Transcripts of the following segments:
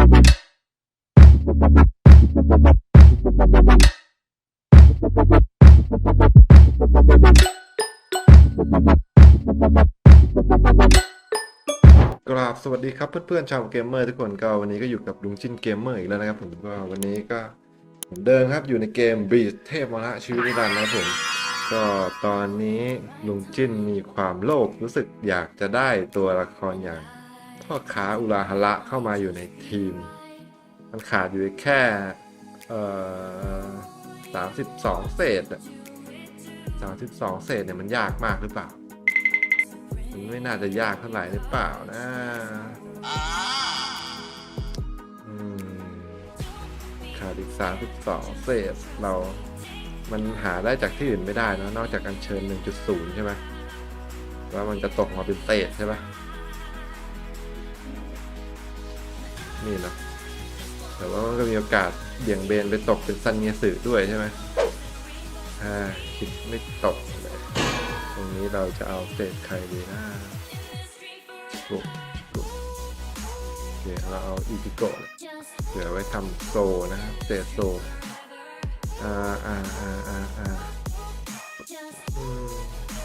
กราบสวัสดีครับเพื่อนๆชาวเกมเมอร์ทุกคนก็วันนี้ก็อยู่กับลุงจิ้นเกมเมอร์อีกแล้วนะครับผมก็วันนี้ก็เหมือนเดิมครับอยู่ในเกมบีดเทพมรณะชีวิตนิรันดร์นะครับผมก็ตอนนี้ลุงจิ้นมีความโลภรู้สึกอยากจะได้ตัวละครอย่าง พ่อค้าอุราฮาระเข้ามาอยู่ในทีม มันขาดอยู่แค่สามสิบสองเศษสามสิบสองเศษเนี่ยมันยากมากหรือเปล่า มันไม่น่าจะยากเท่าไหร่หรือเปล่านะขาดอีกสามสิบสองเศษเรา มันหาได้จากที่อื่นไม่ได้นะนอกจากการเชิญ1.0ใช่ไหมว่ามันจะตกมาเป็นเศษใช่ไหม นี่นะแต่ว่ามันก็มีโอกาสเบี่ยงเบนไปตกเป็นซันเนียสึด้วยใช่ไหมอ่าคิดไม่ตกเลยตรงนี้เราจะเอาเศษใครดีนะโกะโกะโอเคเราเอาอีพิโกะเผื่อไว้ทำโซนะครับเศษโซอ่าอ่าอ่าอ่าอ่า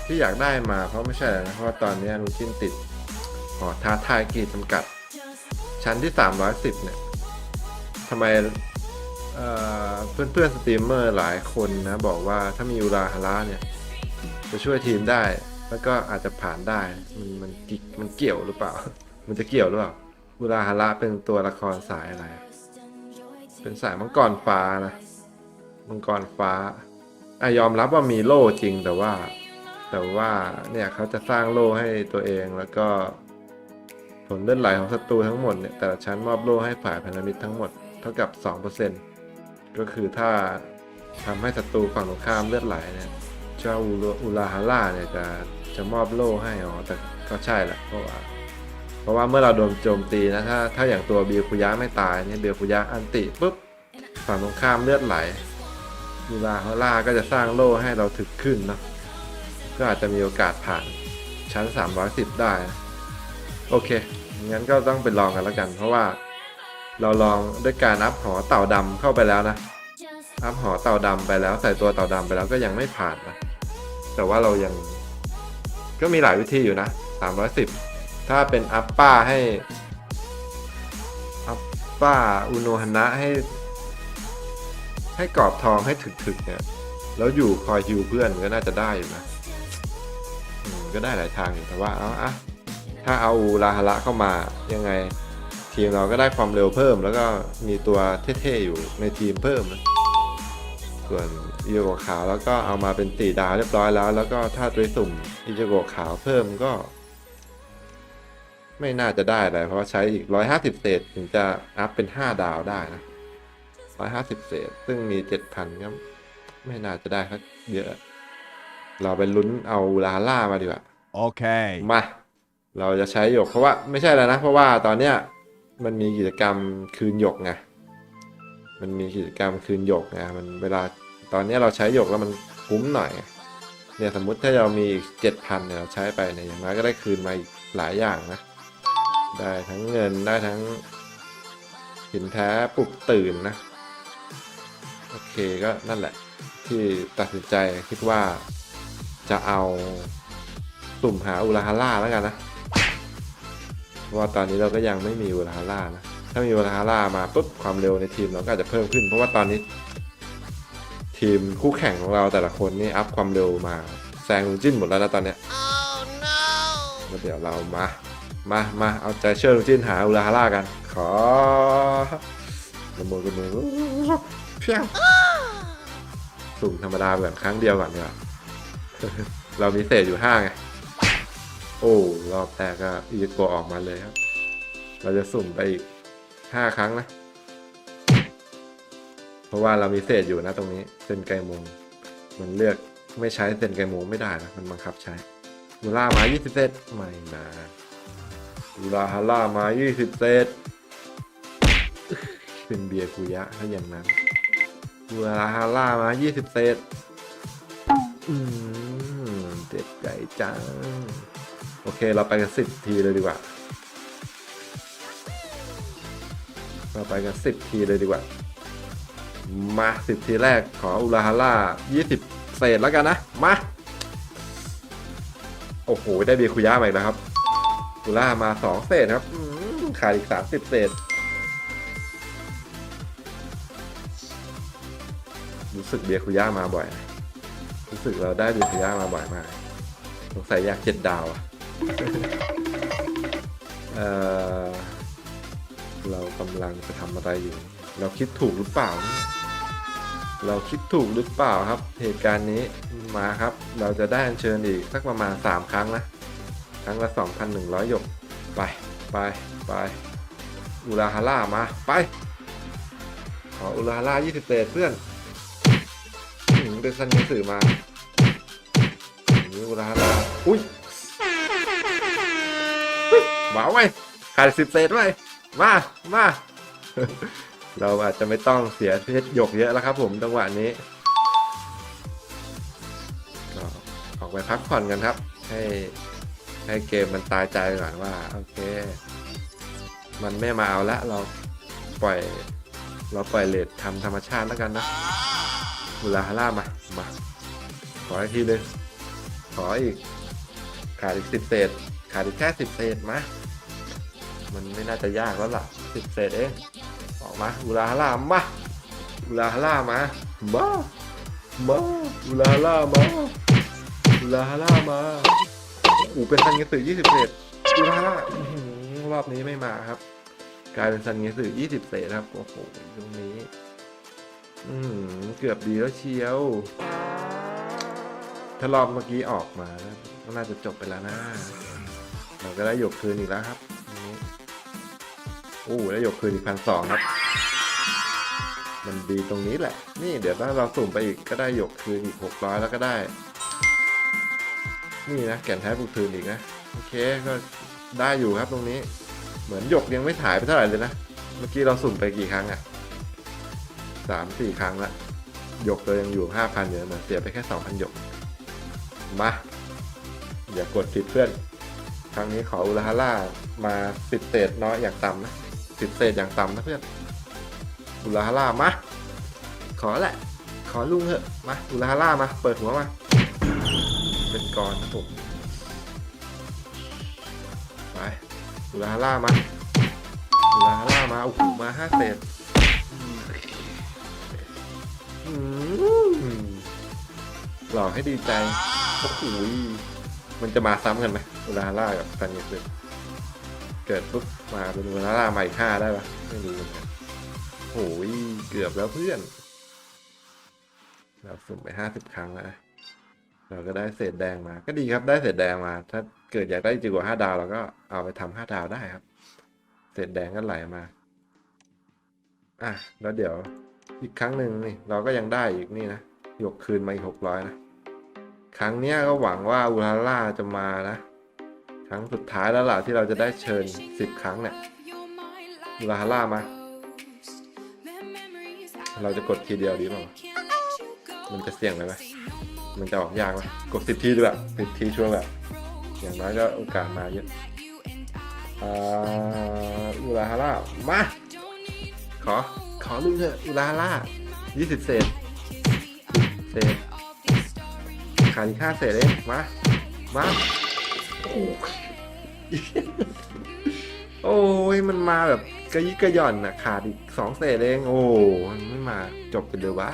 ที่อยากได้มาเพราะไม่ใช่นะเพราะว่าตอนนี้ลูชินติดหอท้าทายกีดจำกัด ชั้นที่ 310 เนี่ยทำไมเอ่อเพื่อนสตรีมเมอร์หลายคนนะบอกว่าถ้ามีอุราฮาระเนี่ย จะช่วยทีมได้ แล้วก็อาจจะผ่านได้ มันมันกิมันเกี่ยวหรือเปล่า มันจะเกี่ยวหรือเปล่าอุราฮาระเป็นตัวละครสายอะไร เป็นสายมังกรฟ้านะมังกรฟ้าอะยอมรับว่ามีโล่จริงแต่ว่า แต่ว่าเนี่ยเขาจะสร้างโล่ให้ตัวเองแล้วก็ ผลเลือดไหลของศัตรูทั้งหมดเนี่ยแต่ละชั้นมอบโล่ให้ฝ่ายพันธมิตรทั้งหมดเท่ากับ 2%ก็คือถ้าทำให้ศัตรูฝั่งตรงข้ามเลือดไหลเนี่ยเจ้าอุลอุลาฮาร่าเนี่ยจะจะมอบโล่ให้อ๋อแต่ก็ใช่แหละเพราะว่าเพราะว่าเมื่อเราโดนโจมตีนะถ้าถ้าอย่างตัวเบียคุยะไม่ตายเนี่ยเบียคุยะอันติปุ๊บฝั่งตรงข้ามเลือดไหลมูลาฮาร่าก็จะสร้างโล่ให้เราถึกขึ้นเนาะก็อาจจะมีโอกาสผ่านชั้น 310 ได้นะ โอเค งั้นก็ต้องไปลองกันแล้วกัน เพราะว่าเราลองด้วยการอัพหอเต่าดำเข้าไปแล้วนะ อัพหอเต่าดำไปแล้วใส่ตัวเต่าดำไปแล้วก็ยังไม่ผ่านนะ แต่ว่าเรายัง ก็มีหลายวิธีอยู่นะ 310 ถ้าเป็นอัพป้าให้ อัพป้าอุโนฮนะให้ ให้กรอบทองให้ถึกๆเนี่ย แล้วอยู่คอยฮิวเพื่อนก็น่าจะได้อยู่นะก็ได้หลายทางอยู่แต่ว่าเอาอะ ถ้าเอาลาฮาระเข้ามายังไง ทีมเราก็ได้ความเร็วเพิ่ม แล้วก็มีตัวเท่ๆอยู่ในทีมเพิ่มนะส่วนอิโกะขาวแล้วก็เอามาเป็นตีดาวเรียบร้อยแล้ว แล้วก็ถ้าตัวสุ่มอิโกะขาวเพิ่มก็ ไม่น่าจะได้เลยเพราะว่าใช้อีก150เศษถึงจะอัพเป็น5ดาวได้นะร้อยห้าสิบเศษ ซึ่งมีเจ็ดพันก็ไม่น่าจะได้ครับเยอะ เราไปลุ้นเอาลาล่ามาดีกว่า Okay. มา เราจะใช้หยกเพราะว่าไม่ใช่แล้วนะ เพราะว่าตอนเนี้ยมันมีกิจกรรมคืนหยกไงมันมีกิจกรรมคืนหยกไงมันเวลาตอนเนี้ยเราใช้หยกแล้วมันคุ้มหน่อยเนี่ยสมมุติถ้าเรามีอีกเจ็ดพันเนี่ยเราใช้ไปเนี่ยอย่างน้อยก็ได้คืนมาอีกหลายอย่างนะ ได้ทั้งเงินได้ทั้งหินแท้ปลุกตื่นนะ โอเคก็นั่นแหละ ที่ตัดสินใจคิดว่าจะเอาสุ่มหาอุลาฮาร่าแล้วกันนะ เพราะว่าตอนนี้เราก็ยังไม่มีอุลาฮาร่านะ ถ้ามีอุลาฮาร่ามาปุ๊บความเร็วในทีมเราก็อาจจะเพิ่มขึ้น เพราะว่าตอนนี้ ทีมคู่แข่งของเราแต่ละคนนี่อัพความเร็วมาแซงลุงจิ้นหมดแล้วนะตอนเนี้ยแล้วเดี๋ยวเรามา มามาเอาใจเชื่อลุงจิ้นหาอุลาฮาร่ากัน ขอละโมกันมือเพียงสุ่มธรรมดาแบบครั้งเดียวก่อนดีกว่าเรามีเศษอยู่ห้าไงโอ้รอบแรกก็อีโกออกมาเลยครับ เราจะสุ่มไปอีกห้าครั้งนะ เพราะว่าเรามีเศษอยู่นะตรงนี้เซนไกมงมันเลือกไม่ใช้เซนไกมงไม่ได้นะมันบังคับใช้มูล่ามา20เซตไม่นะมูล่าฮาร่ามา20เซตเป็นเบียร์คุยะถ้าอย่างนั้นมูล่าฮาร่ามา20เซตอืมเด็ดใจจัง โอเค เราไปกันสิบทีเลยดีกว่า เราไปกันสิบทีเลยดีกว่า มาสิบทีแรกขออุลาฮาร่ายี่สิบเศษแล้วกันนะ มา โอ้โห ได้เบียคุย่ามาอีกแล้วครับอุล่ามาสองเศษครับขาดอีกสามสิบเศษ รู้สึกเบียคุย่ามาบ่อยนะรู้สึกเราได้เบียคุย่ามาบ่อยมากสงสัยอยากเจ็ดดาวอะ เออเรากำลังจะทำอะไรอยู่ เราคิดถูกหรือเปล่าเนี่ยเราคิดถูกหรือเปล่าครับ เหตุการณ์นี้มาครับ เราจะได้อัญเชิญอีกสักประมาณ 3 ครั้งนะ ครั้งละ 2,100 หยก ไป ไป ไป อุราฮาร่ามา ไป ขออุราฮาร่า20เศษเพื่อนหืมเป็นสัญญาสื่อมาอุราฮาร่าอุ้ย อุ๊ยหมาไว้ยขาดสิบเศษไว้ยมามาเราอาจจะไม่ต้องเสียเพชรหยกเยอะแล้วครับผมจังหวะนี้ก็ออกไปพักผ่อนกันครับ ให้ให้เกมมันตายใจก่อนว่าโอเค มันไม่มาเอาละเราปล่อย เราปล่อยเลททำธรรมชาติแล้วกันนะอุลาฮาร่ามามาขออีกทีเลยขออีกขาดอีกสิบเศษขาดอีกแค่สิบเศษมา มันไม่น่าจะยากแล้วล่ะสิบเศษเองออกมาอุลาฮาร่ามาอุลาฮาร่ามามามาอุลาฮาร่ามาอุลาฮาร่ามาอูเป็นซันเงสึยี่สิบเศษอุลาฮาร่ารอบนี้ไม่มาครับ กลายเป็นซันเงสึยี่สิบเศษครับโอ้โหตรงนี้ อืมเกือบดีแล้วเชียว ถ้ารอบเมื่อกี้ออกมาแล้วก็น่าจะจบไปแล้วนะเราก็ได้หยกคืนอีกแล้วครับ ตรงนี้โอ้ได้หยกคืนอีกพันสองครับ มันดีตรงนี้แหละ นี่เดี๋ยวถ้าเราสุ่มไปอีกก็ได้หยกคืนอีกหกร้อยแล้วก็ได้ นี่นะแก่นแท้บุกคืนอีกนะ โอเคก็ได้อยู่ครับตรงนี้ เหมือนหยกยังไม่ถ่ายไปเท่าไหร่เลยนะ เมื่อกี้เราสุ่มไปกี่ครั้งอะสามสี่ครั้งละหยกเรายังอยู่ห้าพันอยู่นเสียไปแค่สองพันหยก มาอย่ากดผิดเพื่อน ครั้งนี้ขออุลฮาร่ามาสิบเศษน้อยอย่างต่ำนะ สิบเศษอย่างต่ำนะเพื่อนอุลาฮาร่ามา ขอแหละ ขอลุงเถอะ มาอุลาฮาร่ามา เปิดหัวมา เป็นกรนะผมไปอุลาฮาร่ามาอุลาฮาร่ามาโอ้โหมาห้าเศษหลอกให้ดีใจโอ้โหมันจะมาซ้ำกันไหมอุลาฮาร่ากับซันเยสึเเกิดปุ๊บมาเป็นอุลาฮาร่าใหม่ห้าได้ปะไม่รู้เหมือนกันโอ้ยเกือบแล้วเพื่อน เราสุ่มไปห้าสิบครั้งแล้วเราก็ได้เศษแดงมา ก็ดีครับได้เศษแดงมา ถ้าเกิดอยากได้จริกว่าห้าดาวเราก็เอาไปทำห้าดาวได้ครับ เศษแดงก็ไหลมา อะแล้วเดี๋ยวอีกครั้งหนึ่งนี่เราก็ยังได้อีกนี่นะยกคืนมาอีกหกร้อยนะ ครั้งเนี้ยก็หวังว่าอุลาล่าจะมานะ ครั้งสุดท้ายแล้วล่ะที่เราจะได้เชิญสิบครั้งเนี่ยอุลาล่ามา เราจะกดทีเดียวดีป่ามันจะเสี่ยงไหมไหมมันจะออกยากไหมกดสิบทีดีกว่าสิบทีช่วงแบบ อย่างน้อยก็โอกาสมาเยอะอ่าอุลาฮาร่ามา ขอ ขอลุงเถอะอุลาฮาร่ายี่สิบเศษ เศษขาดอีกห้าเศษเองมา มา โอ้ยโอ้ยมันมาแบบกระยิกกระย่อนน่ะขาดอีกสองเศษเอง โอ้มันไม่มาจบกันเดียววะ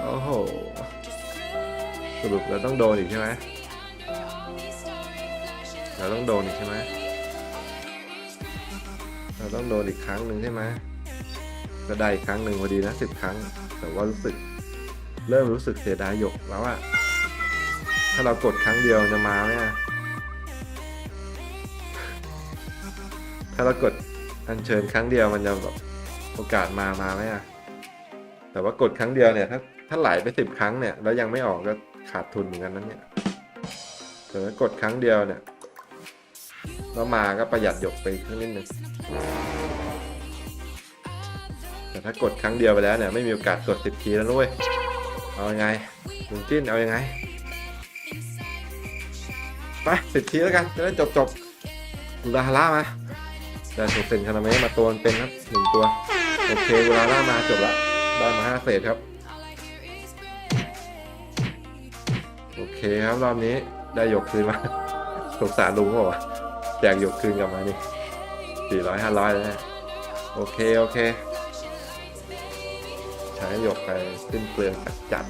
โอ้โห สรุปเราต้องโดนอีกใช่ไหมเราต้องโดนอีกใช่ไหมเราต้องโดนอีกครั้งหนึ่งใช่ไหมก็ได้อีกครั้งหนึ่งพอดีนะสิบครั้ง แต่ว่ารู้สึก เริ่มรู้สึกเสียดายหยกแล้วอะ ถ้าเรากดครั้งเดียวจะมาไหมอะถ้าเรากดอัญเชิญครั้งเดียวมันจะแบบโอกาสมามาไหมอะแต่ว่ากดครั้งเดียวเนี่ยถ้าถ้าไหลไปสิบครั้งเนี่ยแล้วยังไม่ออกก็ขาดทุนเหมือนกันนั้นเนี่ย แต่ว่ากดครั้งเดียวเนี่ยแล้วมาก็ประหยัดหยกไปครึ่งนิดนึงแต่ถ้ากดครั้งเดียวไปแล้วเนี่ยไม่มีโอกาสกดสิบทีแล้วด้วยเอายังไงลุงจิ้นเอายังไง ไปสิบทีแล้วกันจะได้จบจบอุลาฮาร่ามาได้โทเซนคานาเมะมาตัวเป็นครับหนึ่งตัวโอเคเวลาล่ามาจบละได้มาห้าเศษครับ โอเคครับรอบนี้ได้หยกคืนมาสงสารลุงเปล่าวะแจกหยกคืนกลับมานี่สี่ร้อยห้าร้อยแล้วเนี่ยโอเค โอเค ใช้หยกไปขึ้นเปลืองจัดจัด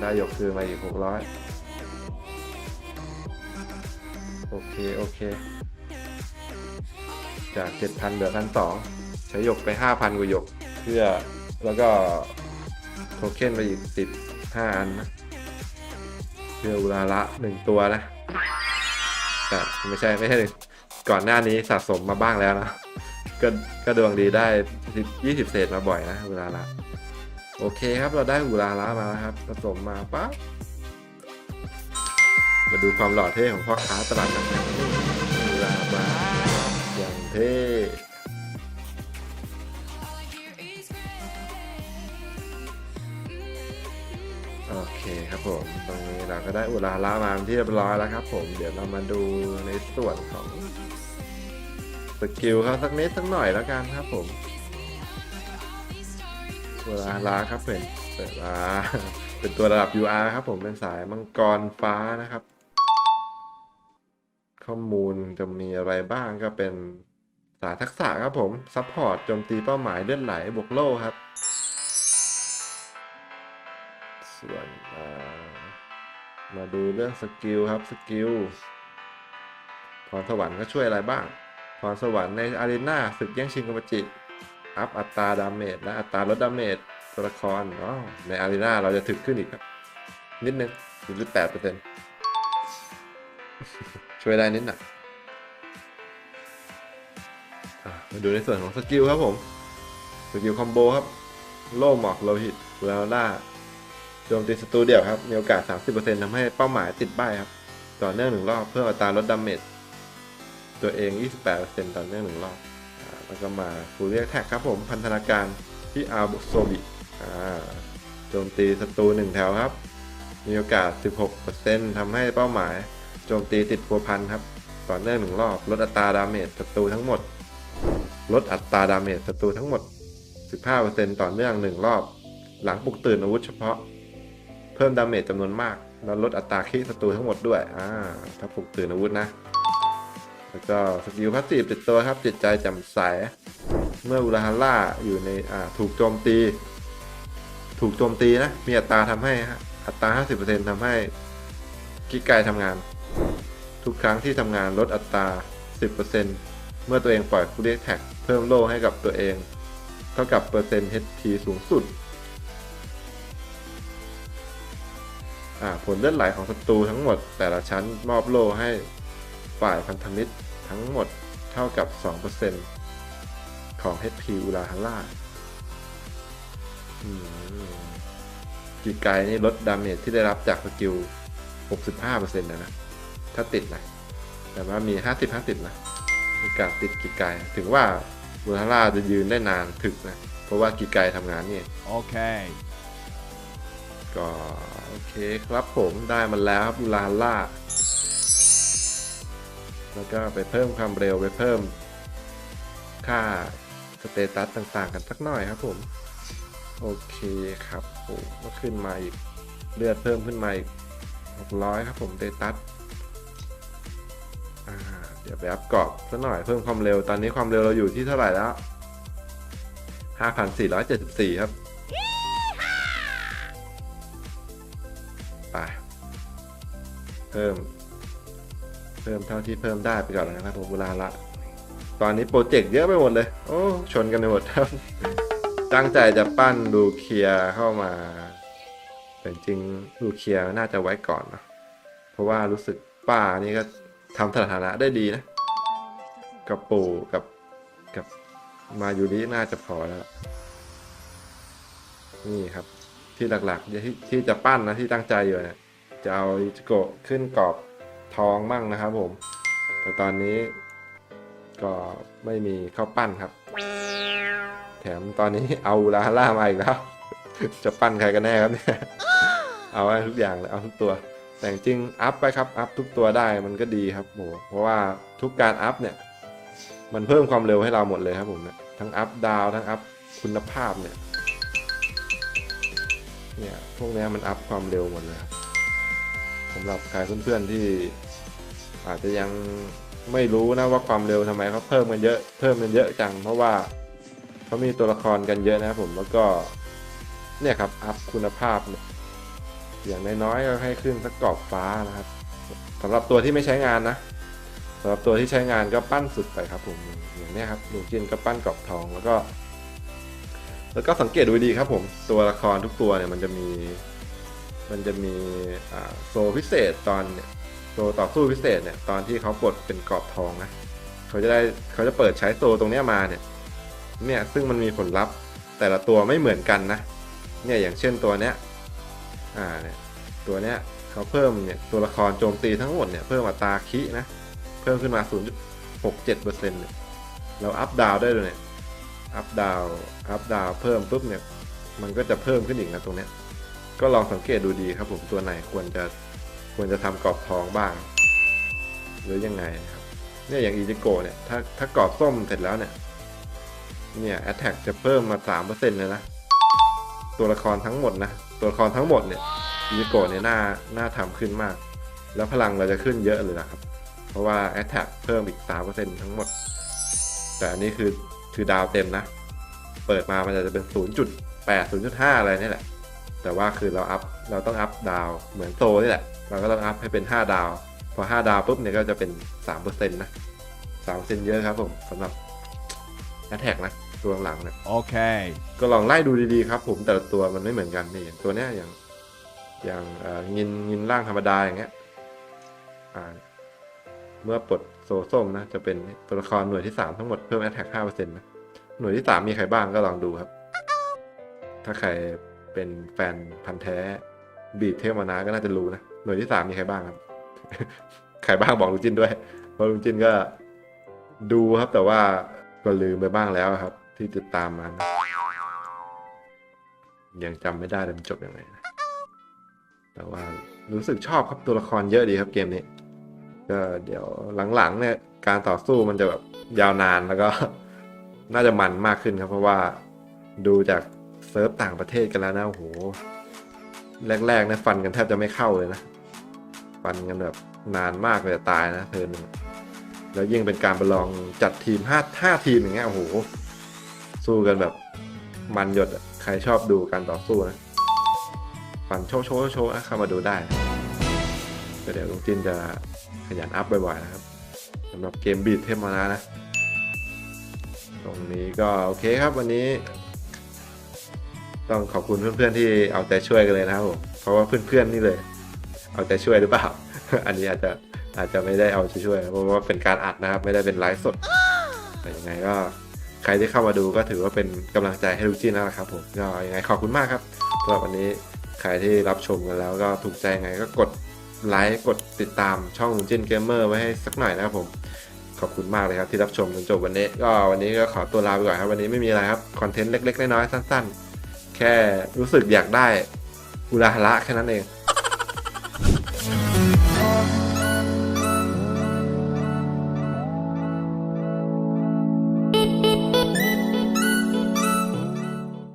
ได้หยกคืนมาอีกหกร้อย โอเค โอเค จากเจ็ดพันเหลือพันสองใช้หยกไปห้าพันกว่าหยก เพื่อแล้วก็ โทเค็นไปอีกสิบห้าอันนะเพื่ออุราละหนึ่งตัวนะแต่ไม่ใช่ ไม่ใช่หนึ่งก่อนหน้านี้สะสมมาบ้างแล้วนะ ก็ก็ดวงดีได้ยี่สิบเศษมาบ่อยนะอุราละโอเคครับเราได้อุราละมาแล้วครับผสมมาปั๊บ มาดูความหล่อเท่ของพ่อค้าตลาดกันนะอุรามาอย่างเท่โอเคครับผม ตรงนี้เราก็ได้อุราละมาที่เรียบร้อยแล้วครับผม เดี๋ยวเรามาดูในส่วนของสกิลเขาสักนิดสักหน่อยแล้วกันครับผมอุราละครับเป็นเปิดมาเป็นตัวระดับ UR ครับผมเป็นสายมังกรฟ้านะครับ ข้อมูลจะมีอะไรบ้างก็เป็นสายทักษะครับผม ซัพพอร์ตโจมตีเป้าหมายเลือดไหลบวกโล่ครับ ส่วนามาดูเรื่องสกิลครับสกิลพรสวรรค์ก็ช่วยอะไรบ้าง พรสวรรค์ในอารีนาศึกแย่งชิงกรรมจิต อัพอัตราดาเมจและอัตราลดดาเมจตัวละครอ๋อในอารีนาเราจะถึกขึ้นอีกครับ นิดนึง0.8เปอร์เซ็นต์ ช่วยได้นิดหน่อยมาดูในส่วนของสกิลครับผม สกิลคอมโบครับ โล่หมอกโลหิตเวล่าโจมตีศัตรูเดี่ยวครับ มีโอกาส 30%ทำให้เป้าหมายติดใบครับ ต่อเนื่องหนึ่งรอบเพื่ออัตราลดดาเมจตัวเอง 28%ต่อเนื่องหนึ่งรอบแล้วก็มาฟูเรียแท็กครับผม พันธนาการที่อาบุโซบิโจมตีศัตรูหนึ่งแถวครับ มีโอกาส 16%ทำให้เป้าหมาย โจมตีติดพัวพันครับ ต่อเนื่องหนึ่งรอบ ลดอัตราดาเมจศัตรูทั้งหมด ลดอัตราดาเมจศัตรูทั้งหมด 15%ต่อเนื่องหนึ่งรอบ หลังปลุกตื่นอาวุธเฉพาะ เพิ่มดาเมจจำนวนมาก แล้วลดอัตราคีศัตรูทั้งหมดด้วยอ่าถ้าปลุกตื่นอาวุธนะ แล้วก็สกิลพาสซีฟติดตัวครับ จิตใจแจ่มใส เมื่ออุราฮาร่าอยู่ในอ่าถูกโจมตี ถูกโจมตีนะ มีอัตราทำให้ฮะอัตรา 50%ทำให้กิกไกทำงาน ทุกครั้งที่ทำงานลดอัตรา 10%เมื่อตัวเองปล่อยคูเรียกแท็กเพิ่มโล่ให้กับตัวเอง เท่ากับเปอร์เซ็นต์ HP สูงสุดอ่าผลเลือดไหลของศัตรูทั้งหมด แต่ละชั้นมอบโล่ให้ฝ่ายพันธมิตรทั้งหมดเท่ากับ 2%ของ HP อุราฮาร่าอืมกีไกนี่ลดดาเมจที่ได้รับจากสกิล 65%นะนะ ถ้าติดนะแต่ว่ามี 50-50นะมีการติดกีไกถึงว่าอุราฮาร่าจะยืนได้นานถึกนะ เพราะว่ากีไกทำงานนี่ Okay. ก็โอเคครับผมได้มันแล้วครับลาล่าแล้วก็ไปเพิ่มความเร็วไปเพิ่ม ค่าสเตตัสต่างๆ กันสักหน่อยครับผม โอเคครับโอ้ก็ขึ้นมาอีกเลือดเพิ่มขึ้นมาอีก600 ครับผมสเตตัสอ่าเดี๋ยวไปอัพเกาะสักหน่อยเพิ่มความเร็ว ตอนนี้ความเร็วเราอยู่ที่เท่าไหร่แล้ว 5,474 ครับไปเพิ่ม เพิ่มเท่าที่เพิ่มได้ไปก่อนนะครับผมเวลาละ ตอนนี้โปรเจกต์เยอะไปหมดเลย โอ้ชนกันไปหมดครับตั้งใจจะปั้นดูเคียร์เข้ามาแต่จริงดูเคียร์น่าจะไว้ก่อนนะเพราะว่ารู้สึกป้านี่ก็ ทำสถานะได้ดีนะกับปู่กับกับมาอยูริน่าจะพอแล้ว นี่ครับ ที่หลักๆที่ที่จะปั้นนะที่ตั้งใจอยู่เนี่ยจะเอาอิจิโกะขึ้นกรอบทองมั่งนะครับผม แต่ตอนนี้ก็ไม่มีข้าวปั้นครับ แถมตอนนี้เอาลาล่ามาอีกแล้ว จะปั้นใครกันแน่ครับเนี่ย เอาทุกอย่างเลยเอาทุกตัว แต่จริงอัพไปครับอัพทุกตัวได้มันก็ดีครับโหเพราะว่าทุกการอัพเนี่ย มันเพิ่มความเร็วให้เราหมดเลยครับผมเนี่ยทั้งอัพดาวทั้งอัพคุณภาพเนี่ยเนี่ยพวกนี้มันอัพความเร็วหมดเลยครับสำหรับใครเพื่อนๆที่อาจจะยังไม่รู้นะว่าความเร็วทำไมเขาเพิ่มกันเยอะเพิ่มกันเยอะจัง เพราะว่าเขามีตัวละครกันเยอะนะครับผมแล้วก็เนี่ยครับอัพคุณภาพเนี่ย อย่างน้อยๆก็ให้ขึ้นสักกรอบฟ้านะครับสำหรับตัวที่ไม่ใช้งานนะสำหรับตัวที่ใช้งานก็ปั้นสุดไปครับผมอย่างนี้ครับหนูจินก็ปั้นกรอบทองแล้วก็ แล้วก็สังเกตดูดีครับผมตัวละครทุกตัวเนี่ยมันจะมี มันจะมีโซพิเศษตอนเนี่ยโซต่อสู้พิเศษเนี่ยตอนที่เขาปลดเป็นกรอบทองนะเขาจะได้เขาจะเปิดใช้โซตรงเนี้ยมาเนี่ยเนี่ยซึ่งมันมีผลลัพธ์แต่ละตัวไม่เหมือนกันนะเนี่ยอย่างเช่นตัวเนี้ย อ่าเนี่ยตัวเนี้ยเขาเพิ่มเนี่ยตัวละครโจมตีทั้งหมดเนี่ยเพิ่มอัตราคินะ เพิ่มขึ้นมา 0.67%เนี่ยเราอัพดาวได้เลยเนี่ยอัพดาวอัพดาวเพิ่มปุ๊บเนี่ยมันก็จะเพิ่มขึ้นอีกนะตรงเนี้ยก็ลองสังเกตดูดีครับผมตัวไหนควรจะควรจะทำกรอบทองบ้าง หรือยังไงครับเนี่ยอย่างอีจิโกเนี่ยถ้าถ้ากรอบส้มเสร็จแล้วเนี่ยเนี่ยแอตแทกจะเพิ่มมาสามเปอร์เซ็นต์เลยนะ ตัวละครทั้งหมดนะ ตัวละครทั้งหมดเนี่ยอีจิโกเนี่ยน่าน่าทำขึ้นมาก แล้วพลังเราจะขึ้นเยอะเลยนะครับ เพราะว่าแอตแทกเพิ่มอีกสามเปอร์เซ็นต์ทั้งหมด แต่อันนี้คือคือดาวเต็มนะ เปิดมามันจะเป็น 0.8 0.5 อะไรนี่แหละ แต่ว่าคือเราอัพเราต้องอัพดาวเหมือนโซนี่แหละ เราก็ต้องอัพให้เป็น 5 ดาว พอ 5 ดาวปุ๊บเนี่ยก็จะเป็น 3%นะ3%เยอะครับผมสำหรับแอทแทกนะ ตัวหลังเนี่ย Okay. ก็ลองไล่ดูดีๆครับ ผมแต่ละตัวมันไม่เหมือนกันนี่อย่างตัวเนี้ยอย่างอย่างเอ่องินงินร่างธรรมดาอย่างเงี้ยอ่าเมื่อปลดโซส้มนะ จะเป็นตัวละครหน่วยที่สามทั้งหมดเพิ่มแอตแทกห้าเปอร์เซ็นต์นะหน่วยที่สามมีใครบ้างก็ลองดูครับ ถ้าใครเป็นแฟนพันธ์แท้ บีดเทพมานาก็น่าจะรู้นะ หน่วยที่สามมีใครบ้างครับ ใครบ้างบอกลุงจินด้วย เพราะลุงจินก็ดูครับแต่ว่าก็ลืมไปบ้างแล้วครับ ที่ติดตามมานะยังจำไม่ได้เลยมันจบยังไงนะแต่ว่ารู้สึกชอบครับตัวละครเยอะดีครับเกมนี้ ก็เดี๋ยวหลังๆเนี่ยการต่อสู้มันจะแบบยาวนานแล้วก็ น่าจะมันมากขึ้นครับ เพราะว่าดูจากเซิร์ฟต่างประเทศกันแล้วนะโอ้โหแรกๆเนี่ยฟันกันแทบจะไม่เข้าเลยนะฟันกันแบบนานมากเลยจะตายนะเทิร์นหนึ่งแล้วยิ่งเป็นการประลองจัดทีมห้าห้าทีมอย่างเงี้ยโอ้โห สู้กันแบบมันหยดใครชอบดูการต่อสู้นะฟันโชว์โชว์โชว์นะเข้ามาดูได้ก็เดี๋ยวลุงจินจะขยันอัพบ่อยๆนะครับสำหรับเกมบีดเทมมานะนะ ตรงนี้ก็โอเคครับวันนี้ ต้องขอบคุณเพื่อนๆที่เอาใจช่วยกันเลยนะครับผมเพราะว่าเพื่อนๆนี่เลย เอาใจช่วยหรือเปล่า อันนี้อาจจะอาจจะไม่ได้เอาใจช่วยเพราะว่าเป็นการอัดนะครับ ไม่ได้เป็นไลฟ์สดแต่ยังไงก็ ใครที่เข้ามาดูก็ถือว่าเป็นกำลังใจให้ลูจินแล้วนะครับผมก็ยังไงขอบคุณมากครับสำหรับวันนี้ใครที่รับชมกันแล้วก็ถูกใจยังไงก็กดไลค์กดติดตามช่องลุงจินเกมเมอร์ไว้ให้สักหน่อยนะครับผม ขอบคุณมากเลยครับที่รับชมจนจบวันนี้ ก็วันนี้ก็ขอตัวลาไปก่อนครับ วันนี้ไม่มีอะไรครับคอนเทนต์เล็กๆน้อยๆสั้น ๆ แค่รู้สึกอยากได้อุราฮาระแค่นั้นเอง